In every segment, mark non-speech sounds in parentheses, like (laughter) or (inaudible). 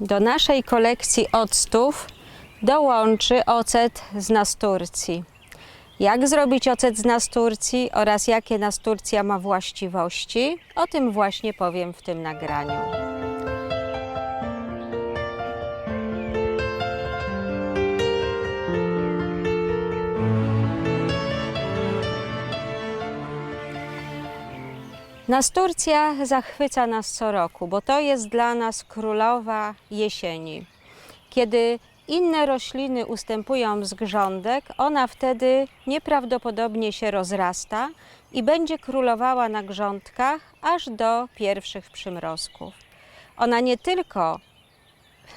Do naszej kolekcji octów dołączy ocet z nasturcji. Jak zrobić ocet z nasturcji oraz jakie nasturcja ma właściwości, o tym właśnie powiem w tym nagraniu. Nasturcja zachwyca nas co roku, bo to jest dla nas królowa jesieni. Kiedy inne rośliny ustępują z grządek, ona wtedy nieprawdopodobnie się rozrasta i będzie królowała na grządkach aż do pierwszych przymrozków. Ona nie tylko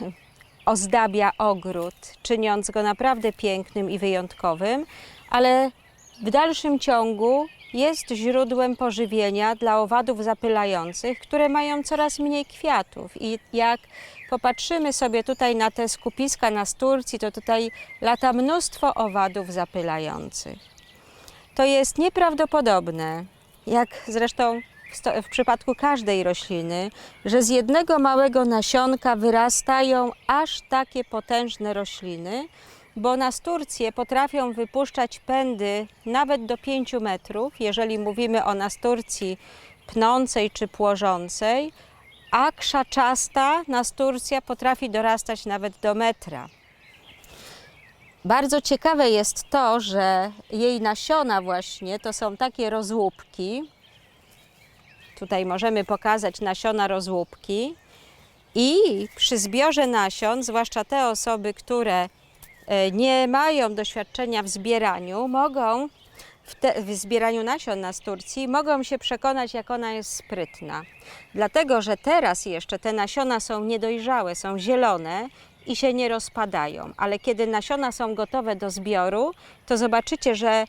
(laughs) ozdabia ogród, czyniąc go naprawdę pięknym i wyjątkowym, ale w dalszym ciągu jest źródłem pożywienia dla owadów zapylających, które mają coraz mniej kwiatów. I jak popatrzymy sobie tutaj na te skupiska na Turcji, to tutaj lata mnóstwo owadów zapylających. To jest nieprawdopodobne, jak zresztą w, w przypadku każdej rośliny, że z jednego małego nasionka wyrastają aż takie potężne rośliny, bo nasturcje potrafią wypuszczać pędy nawet do 5 metrów, jeżeli mówimy o nasturcji pnącej czy płożącej, a krzaczasta nasturcja potrafi dorastać nawet do metra. Bardzo ciekawe jest to, że jej nasiona właśnie to są takie rozłupki. Tutaj możemy pokazać nasiona rozłupki. I przy zbiorze nasion, zwłaszcza te osoby, które nie mają doświadczenia w zbieraniu, mogą w, te, w zbieraniu nasion na Turcji, mogą się przekonać, jak ona jest sprytna. Dlatego, że teraz jeszcze te nasiona są niedojrzałe, są zielone i się nie rozpadają. Ale kiedy nasiona są gotowe do zbioru, to zobaczycie, że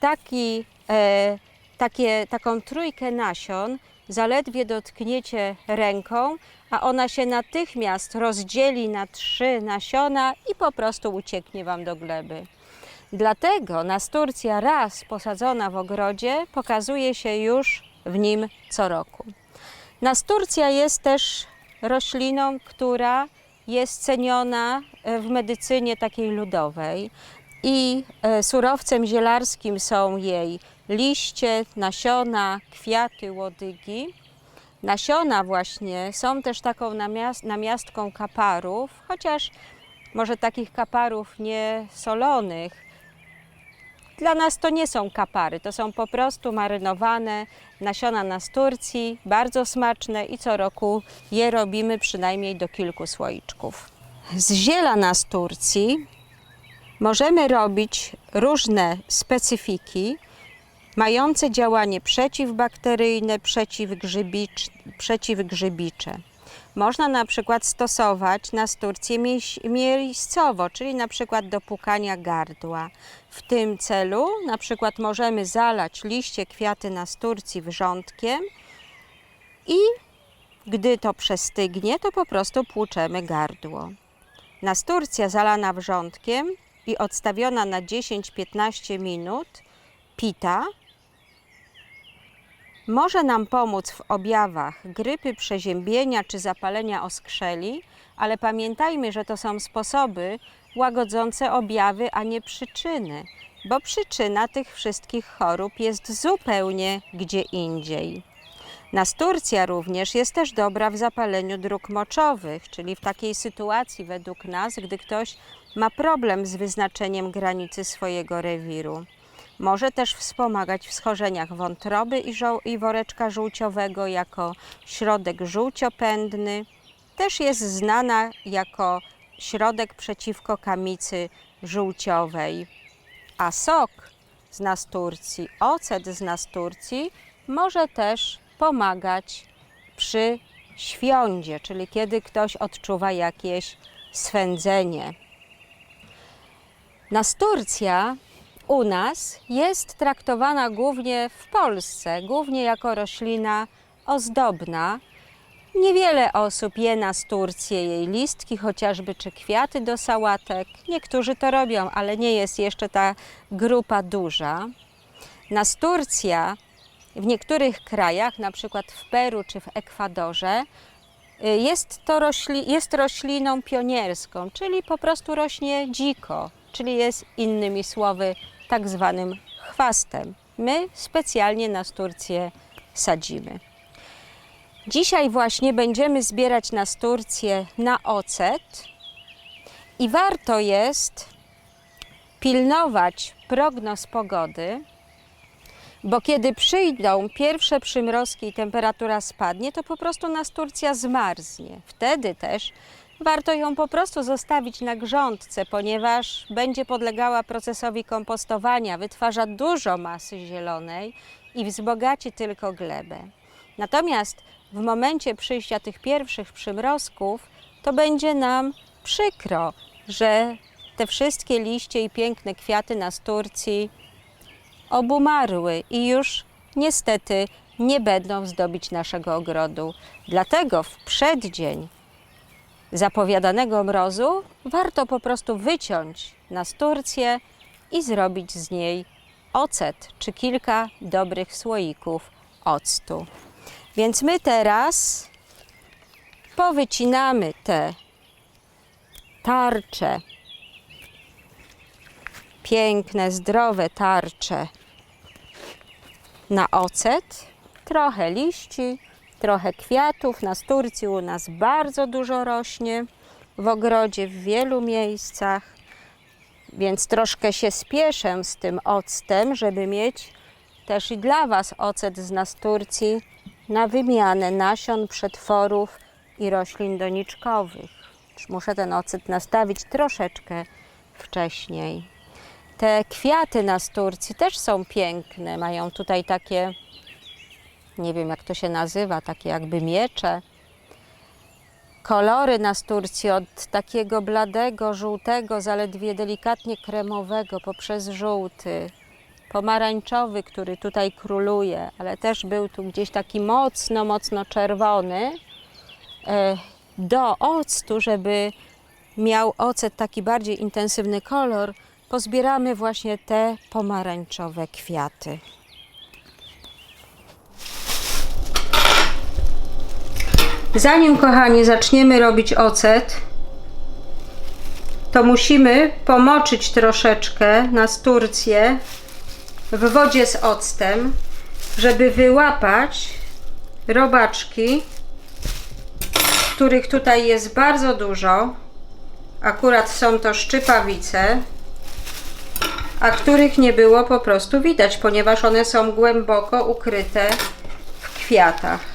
taki, e, takie, taką trójkę nasion zaledwie dotkniecie ręką, a ona się natychmiast rozdzieli na trzy nasiona i po prostu ucieknie Wam do gleby. Dlatego nasturcja raz posadzona w ogrodzie pokazuje się już w nim co roku. Nasturcja jest też rośliną, która jest ceniona e, w medycynie takiej ludowej i e, surowcem zielarskim są jej liście, nasiona, kwiaty, łodygi. Nasiona właśnie są też taką namiast, namiastką kaparów, chociaż może takich kaparów nie solonych. Dla nas to nie są kapary, to są po prostu marynowane nasiona nasturcji, bardzo smaczne i co roku je robimy przynajmniej do kilku słoiczków. Z ziela nasturcji możemy robić różne specyfiki mające działanie przeciwbakteryjne, przeciwgrzybicz, przeciwgrzybicze. Można na przykład stosować nasturcję miejscowo, czyli na przykład do pukania gardła. W tym celu na przykład możemy zalać liście, kwiaty nasturcji wrzątkiem i gdy to przestygnie, to po prostu płuczemy gardło. Nasturcja zalana wrzątkiem i odstawiona na 10-15 minut pita może nam pomóc w objawach grypy, przeziębienia czy zapalenia oskrzeli, ale pamiętajmy, że to są sposoby łagodzące objawy, a nie przyczyny, bo przyczyna tych wszystkich chorób jest zupełnie gdzie indziej. Nasturcja również jest też dobra w zapaleniu dróg moczowych, czyli w takiej sytuacji według nas, gdy ktoś ma problem z wyznaczeniem granicy swojego rewiru. Może też wspomagać w schorzeniach wątroby i, i woreczka żółciowego jako środek żółciopędny. Też jest znana jako środek przeciwko kamicy żółciowej. A sok z nasturcji, ocet z nasturcji może też pomagać przy świądzie, czyli kiedy ktoś odczuwa jakieś swędzenie. Nasturcja u nas jest traktowana głównie w Polsce, głównie jako roślina ozdobna. Niewiele osób je nasturcję, jej listki chociażby, czy kwiaty do sałatek. Niektórzy to robią, ale nie jest jeszcze ta grupa duża. Nasturcja w niektórych krajach, na przykład w Peru czy w Ekwadorze, Y, Jest to rośli, jest rośliną pionierską, czyli po prostu rośnie dziko, czyli jest innymi słowy tak zwanym chwastem. My specjalnie nasturcję sadzimy. Dzisiaj właśnie będziemy zbierać nasturcję na ocet i warto jest pilnować prognoz pogody, bo kiedy przyjdą pierwsze przymrozki i temperatura spadnie, to po prostu nasturcja zmarznie. Wtedy też warto ją po prostu zostawić na grządce, ponieważ będzie podlegała procesowi kompostowania, wytwarza dużo masy zielonej i wzbogaci tylko glebę. Natomiast w momencie przyjścia tych pierwszych przymrozków, to będzie nam przykro, że te wszystkie liście i piękne kwiaty nasturcji obumarły i już niestety nie będą zdobić naszego ogrodu. Dlatego w przeddzień zapowiadanego mrozu warto po prostu wyciąć nasturcję i zrobić z niej ocet czy kilka dobrych słoików octu. Więc my teraz powycinamy te tarcze, piękne, zdrowe tarcze na ocet, trochę liści, trochę kwiatów. Na Turcji u nas bardzo dużo rośnie w ogrodzie w wielu miejscach, więc troszkę się spieszę z tym octem, żeby mieć też i dla Was ocet z nasturcji na wymianę nasion, przetworów i roślin doniczkowych. Muszę ten ocet nastawić troszeczkę wcześniej. Te kwiaty nasturcji też są piękne. Mają tutaj takie, nie wiem jak to się nazywa, takie jakby miecze. Kolory nasturcji od takiego bladego, żółtego, zaledwie delikatnie kremowego, poprzez żółty, pomarańczowy, który tutaj króluje, ale też był tu gdzieś taki mocno, mocno czerwony, e, do octu, żeby miał ocet taki bardziej intensywny kolor, pozbieramy właśnie te pomarańczowe kwiaty. Zanim, kochani, zaczniemy robić ocet, to musimy pomoczyć troszeczkę nasturcję w wodzie z octem, żeby wyłapać robaczki, których tutaj jest bardzo dużo. Akurat są to szczypawice, a których nie było po prostu widać, ponieważ one są głęboko ukryte w kwiatach.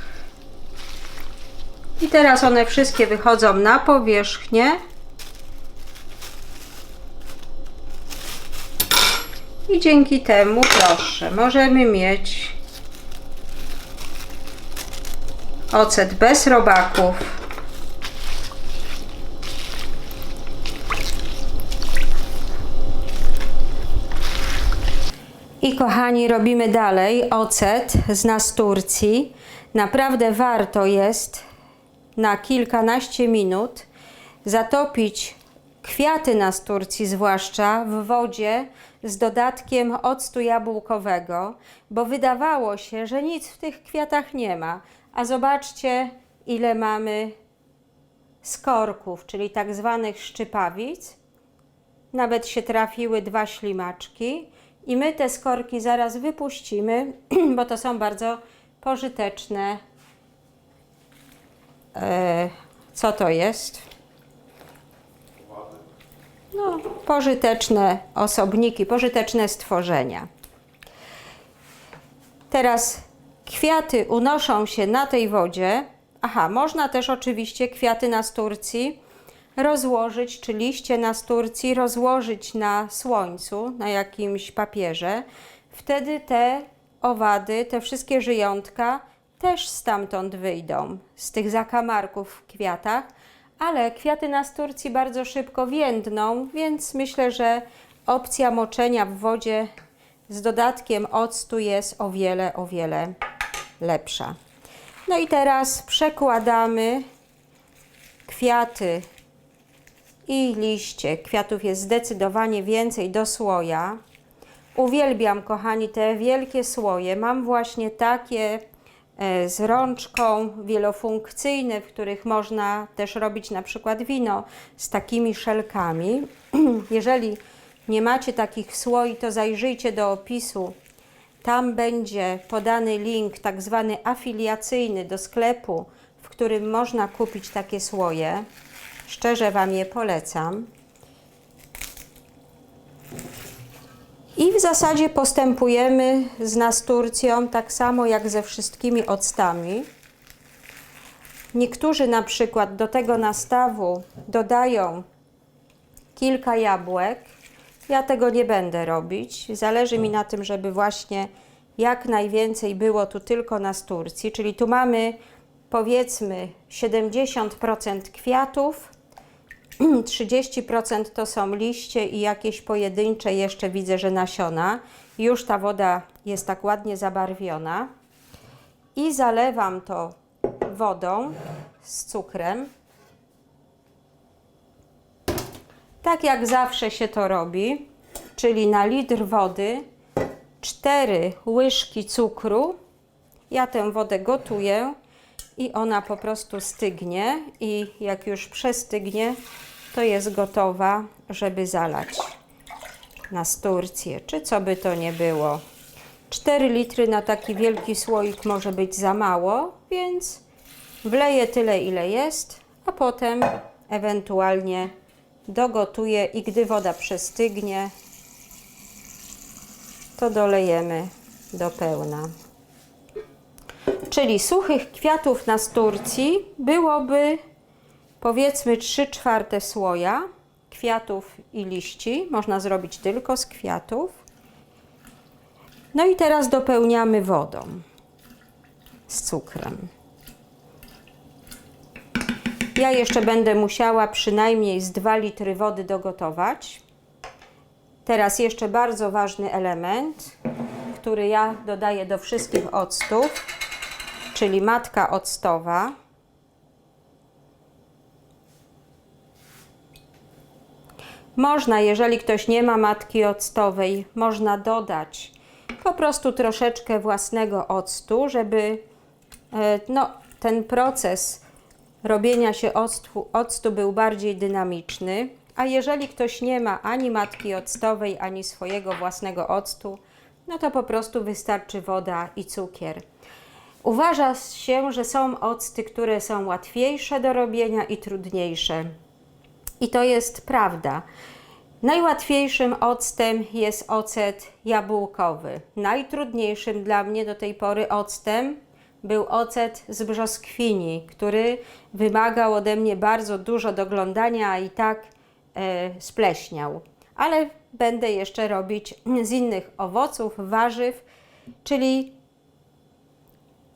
I teraz one wszystkie wychodzą na powierzchnię. I dzięki temu, proszę, możemy mieć ocet bez robaków. I kochani, robimy dalej ocet z nasturcji. Naprawdę warto jest na kilkanaście minut zatopić kwiaty nasturcji, zwłaszcza w wodzie z dodatkiem octu jabłkowego, bo wydawało się, że nic w tych kwiatach nie ma. A zobaczcie, ile mamy skorków, czyli tak zwanych szczypawic. Nawet się trafiły dwa ślimaczki. I my te skorki zaraz wypuścimy, (clears throat) bo to są bardzo pożyteczne. E, co to jest? No, pożyteczne osobniki, pożyteczne stworzenia. Teraz kwiaty unoszą się na tej wodzie. Aha, można też oczywiście kwiaty nasturcji rozłożyć, czy liście nasturcji rozłożyć na słońcu, na jakimś papierze. Wtedy te owady, te wszystkie żyjątka też stamtąd wyjdą, z tych zakamarków w kwiatach, ale kwiaty nasturcji bardzo szybko więdną, więc myślę, że opcja moczenia w wodzie z dodatkiem octu jest o wiele, o wiele lepsza. No i teraz przekładamy kwiaty i liście. Kwiatów jest zdecydowanie więcej do słoja. Uwielbiam, kochani, te wielkie słoje. Mam właśnie takie z rączką, wielofunkcyjne, w których można też robić na przykład wino z takimi szelkami. (clears throat) Jeżeli nie macie takich słoi, to zajrzyjcie do opisu. Tam będzie podany link, tak zwany afiliacyjny do sklepu, w którym można kupić takie słoje. Szczerze Wam je polecam. I w zasadzie postępujemy z nasturcją tak samo jak ze wszystkimi octami. Niektórzy na przykład do tego nastawu dodają kilka jabłek. Ja tego nie będę robić. Zależy mi na tym, żeby właśnie jak najwięcej było tu tylko nasturcji, czyli tu mamy powiedzmy 70% kwiatów, 30% to są liście i jakieś pojedyncze jeszcze widzę, że nasiona. Już ta woda jest tak ładnie zabarwiona. I zalewam to wodą z cukrem. Tak jak zawsze się to robi, czyli na litr wody 4 łyżki cukru. Ja tę wodę gotuję i ona po prostu stygnie i jak już przestygnie, to jest gotowa, żeby zalać na sturcję, czy co by to nie było. 4 litry na taki wielki słoik może być za mało, więc wleję tyle, ile jest, a potem ewentualnie dogotuję i gdy woda przestygnie, to dolejemy do pełna. Czyli suchych kwiatów na sturcji byłoby powiedzmy 3 czwarte słoja kwiatów i liści. Można zrobić tylko z kwiatów. No i teraz dopełniamy wodą z cukrem. Ja jeszcze będę musiała przynajmniej z 2 litry wody dogotować. Teraz jeszcze bardzo ważny element, który ja dodaję do wszystkich octów, czyli matka octowa. Można, jeżeli ktoś nie ma matki octowej, można dodać po prostu troszeczkę własnego octu, żeby e, no, ten proces robienia się octu, octu był bardziej dynamiczny. A jeżeli ktoś nie ma ani matki octowej, ani swojego własnego octu, no to po prostu wystarczy woda i cukier. Uważa się, że są octy, które są łatwiejsze do robienia i trudniejsze. I to jest prawda. Najłatwiejszym octem jest ocet jabłkowy. Najtrudniejszym dla mnie do tej pory octem był ocet z brzoskwini, który wymagał ode mnie bardzo dużo doglądania, a i tak e, spleśniał. Ale będę jeszcze robić z innych owoców, warzyw, czyli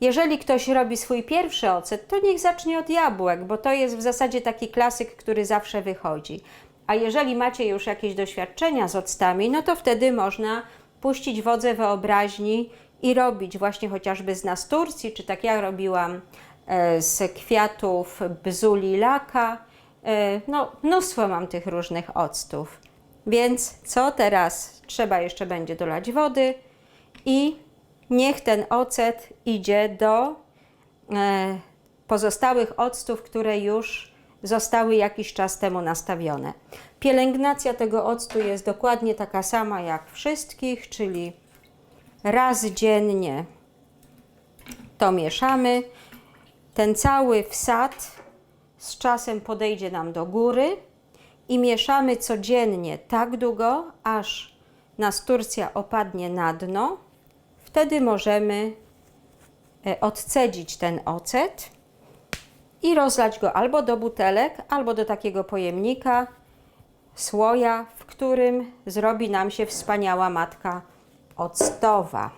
jeżeli ktoś robi swój pierwszy ocet, to niech zacznie od jabłek, bo to jest w zasadzie taki klasyk, który zawsze wychodzi. A jeżeli macie już jakieś doświadczenia z octami, no to wtedy można puścić wodze wyobraźni i robić właśnie chociażby z nasturcji, czy tak jak robiłam e, z kwiatów bzuli laka. E, No, mnóstwo mam tych różnych octów. Więc co teraz? Trzeba jeszcze będzie dolać wody i niech ten ocet idzie do e, pozostałych octów, które już zostały jakiś czas temu nastawione. Pielęgnacja tego octu jest dokładnie taka sama jak wszystkich, czyli raz dziennie to mieszamy. Ten cały wsad z czasem podejdzie nam do góry i mieszamy codziennie tak długo, aż nasturcja opadnie na dno. Wtedy możemy e, odcedzić ten ocet i rozlać go albo do butelek, albo do takiego pojemnika, słoja, w którym zrobi nam się wspaniała matka octowa.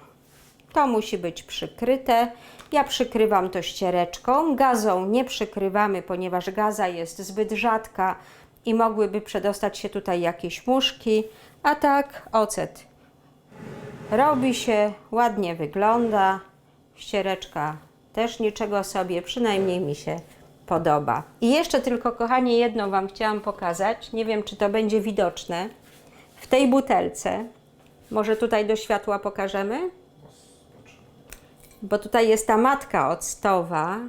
To musi być przykryte. Ja przykrywam to ściereczką. Gazą nie przykrywamy, ponieważ gaza jest zbyt rzadka i mogłyby przedostać się tutaj jakieś muszki. A tak ocet robi się, ładnie wygląda. Ściereczka też niczego sobie, przynajmniej mi się podoba. I jeszcze tylko, kochanie, jedno Wam chciałam pokazać. Nie wiem, czy to będzie widoczne. W tej butelce, może tutaj do światła pokażemy. bo tutaj jest ta matka octowa.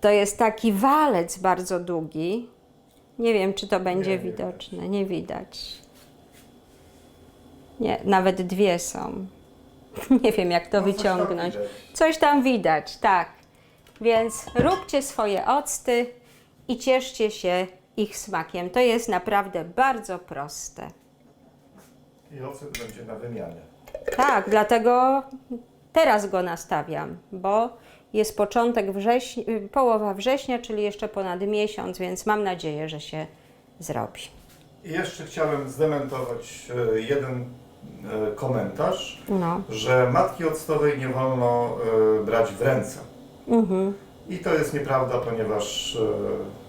To jest taki walec bardzo długi. Nie wiem, czy to będzie Nie, widoczne. Nie widać. Nie, nawet dwie są. (laughs) Nie wiem, jak to No, wyciągnąć. Coś tam widać, tak. Więc róbcie swoje octy i cieszcie się ich smakiem. To jest naprawdę bardzo proste. I ocet będzie na wymianę. Tak, dlatego teraz go nastawiam, bo jest początek września, połowa września, czyli jeszcze ponad miesiąc, więc mam nadzieję, że się zrobi. I jeszcze chciałem zdementować e, jeden komentarz, No. że matki octowej nie wolno e, brać w ręce. Mhm. I to jest nieprawda, ponieważ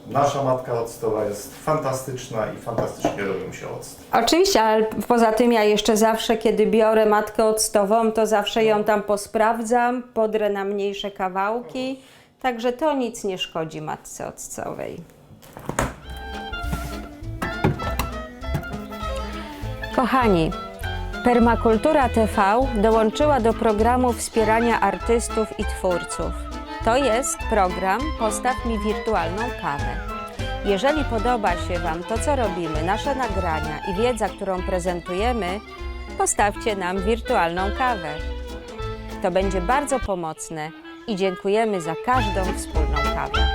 e, nasza matka octowa jest fantastyczna i fantastycznie robią się octy. Oczywiście, ale poza tym ja jeszcze zawsze, kiedy biorę matkę octową, to zawsze ją tam posprawdzam, podrę na mniejsze kawałki, także to nic nie szkodzi matce octowej. Kochani, Permakultura TV dołączyła do programu wspierania artystów i twórców. To jest program Postaw mi wirtualną kawę. Jeżeli podoba się Wam to, co robimy, nasze nagrania i wiedza, którą prezentujemy, postawcie nam wirtualną kawę. To będzie bardzo pomocne i dziękujemy za każdą wspólną kawę.